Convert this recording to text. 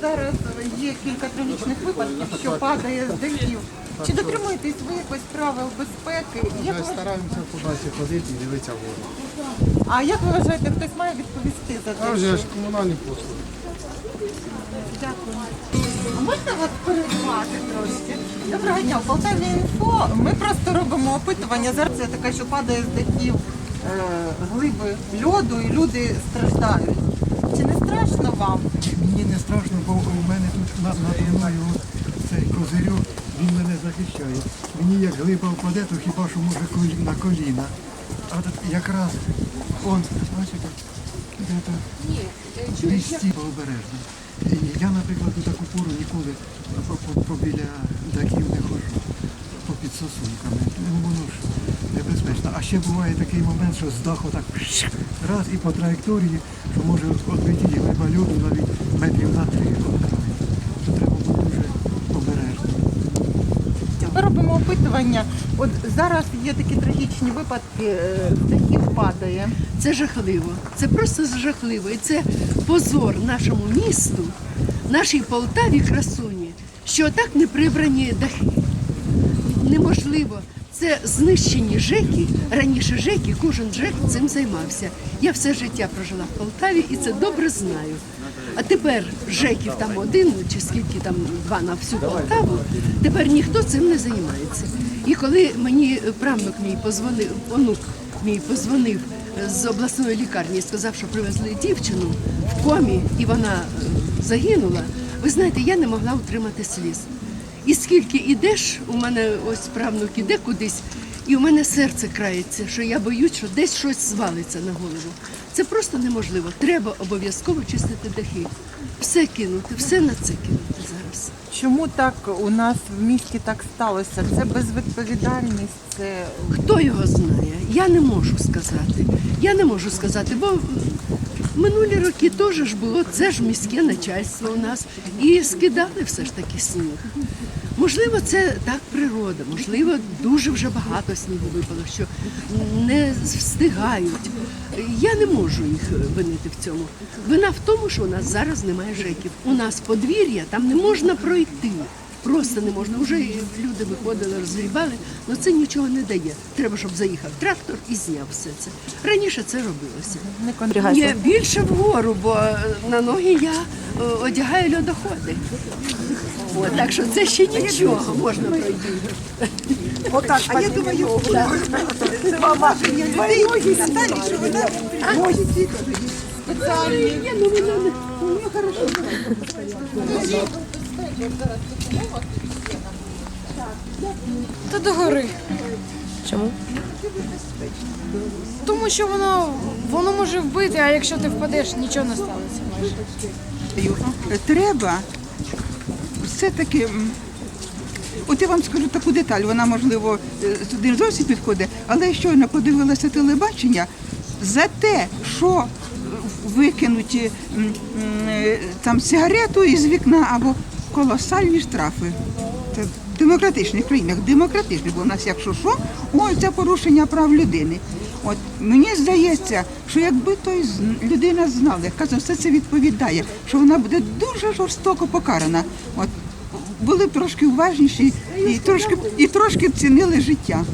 зараз є кілька трагічних випадків, що падає з дахів. Чи дотримуєтесь ви якось правил безпеки? Як Ми ви, стараємося ходити і дивитися воду. а як ви вважаєте, хтось має відповісти за А це? вже ж комунальні послуги. Дякую. А можна вас перервати трошки? Доброго дня, в Полтаві інфо. Ми просто робимо опитування. Зараз це таке, що падає з дахів е, глиби льоду і люди страждають. Чи не страшно вам? Мені не страшно, бо у мене тут на, наді мною от цей козирьок, він мене захищає. Мені як глиба впаде, то хіба що може на коліна. А тут якраз он, бачите, де-то 200 обережно. Я, наприклад, у таку пору ніколи по, по, по дахів не ходжу, по під сосунками. Ну, воно ж небезпечно. А ще буває такий момент, що з даху так раз і по траєкторії, що може відлетіти глиба льоду навіть метрів на три від краю. То треба бути дуже обережно. Ми робимо опитування. От зараз є такі трагічні випадки, е, з дахів падає. Це жахливо. Це просто жахливо. І це позор нашому місту, нашій Полтаві красуні, що так не прибрані дахи. Неможливо. Це знищені ЖЕКи. Раніше ЖЕКи, кожен ЖЕК цим займався. Я все життя прожила в Полтаві і це добре знаю. А тепер ЖЕКів там один чи скільки там два на всю Полтаву, тепер ніхто цим не займається. І коли мені правнук мій позвонив, онук мій позвонив з обласної лікарні і сказав, що привезли дівчину в комі, і вона е, загинула. Ви знаєте, я не могла утримати сліз. І скільки ідеш, у мене ось правнук іде кудись, і у мене серце крається, що я боюсь, що десь щось звалиться на голову. Це просто неможливо. Треба обов'язково чистити дахи. Все кинути, все на це кинути зараз. Чому так у нас в місті так сталося? Це безвідповідальність, це Хто його знає? Я не можу сказати. Я не можу сказати, бо минулі роки теж ж було, це ж міське начальство у нас. І скидали все ж таки сніг. Можливо, це так природа, можливо, дуже вже багато снігу випало, що не встигають. Я не можу їх винити в цьому. Вина в тому, що у нас зараз немає жеків. У нас подвір'я, там не можна пройти. Просто не можна. Вже люди виходили, розгрібали, але це нічого не дає. Треба, щоб заїхав трактор і зняв все це. Раніше це робилося. не. Є більше вгору, бо на ноги я е, одягаю льодоходи. От, так що це ще нічого можна пройти. Отак, а я думаю, це мама людей Наталі, що вона Ні, ну воно не Та до гори. Чому? Тому що воно, воно може вбити, а якщо ти впадеш, нічого не станеться треба все-таки. От я вам скажу таку деталь, вона можливо е, сюди не зовсім підходить, але щойно подивилася телебачення за те, що е, викинуті е, там сигарету із вікна або колосальні штрафи. Це в демократичних країнах, демократичних, бо у нас, якщо що, ой, це порушення прав людини. От мені здається, що якби той людина знала, яка за все це відповідає, що вона буде дуже жорстоко покарана. От були трошки уважніші і трошки і трошки цінили життя.